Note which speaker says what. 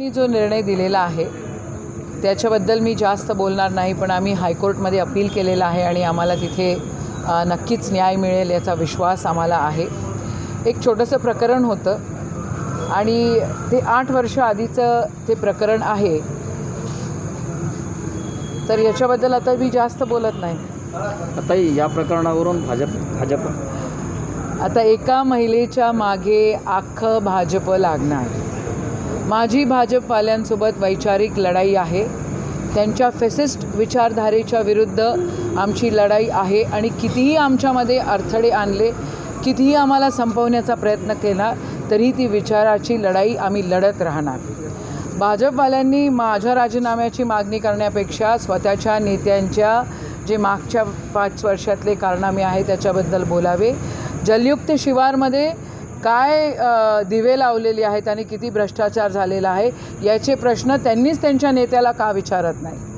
Speaker 1: मी जो निर्णय दिलेला आहे त्याच्याबद्दल मी जास्त बोलणार नाही पण आम्ही हायकोर्टमध्ये अपील केलेलं आहे आणि आम्हाला तिथे नक्कीच न्याय मिळेल याचा विश्वास आम्हाला आहे. एक छोटंसं प्रकरण होतं आणि ते आठ वर्ष आधीचं ते प्रकरण आहे. तर याच्याबद्दल आता मी जास्त बोलत नाही.
Speaker 2: आता या प्रकरणावरून भाजप भाजप?
Speaker 1: आता एका महिलेच्या मागे अख्खं भाजप लागणार. माझी भाजपवाल्यांसोबत वैचारिक लढाई आहे. त्यांच्या फेसिस्ट विचारधारेच्या विरुद्ध आमची लढाई आहे आणि कितीही आमच्यामध्ये अडथळे आणले कितीही आम्हाला संपवण्याचा प्रयत्न केला तरी ती विचाराची लढाई आम्ही लढत राहणार. भाजपवाल्यांनी माझ्या राजीनाम्याची मागणी करण्यापेक्षा स्वतःच्या नेत्यांच्या जे मागच्या पाच वर्षातले कारनामे आहे त्याच्याबद्दल बोलावे. जलयुक्त शिवारमध्ये काय दिवे लावलेली आहेत आणि किती भ्रष्टाचार झालेला आहे याचे प्रश्न त्यांनीच त्यांच्या नेत्याला का विचारत नाही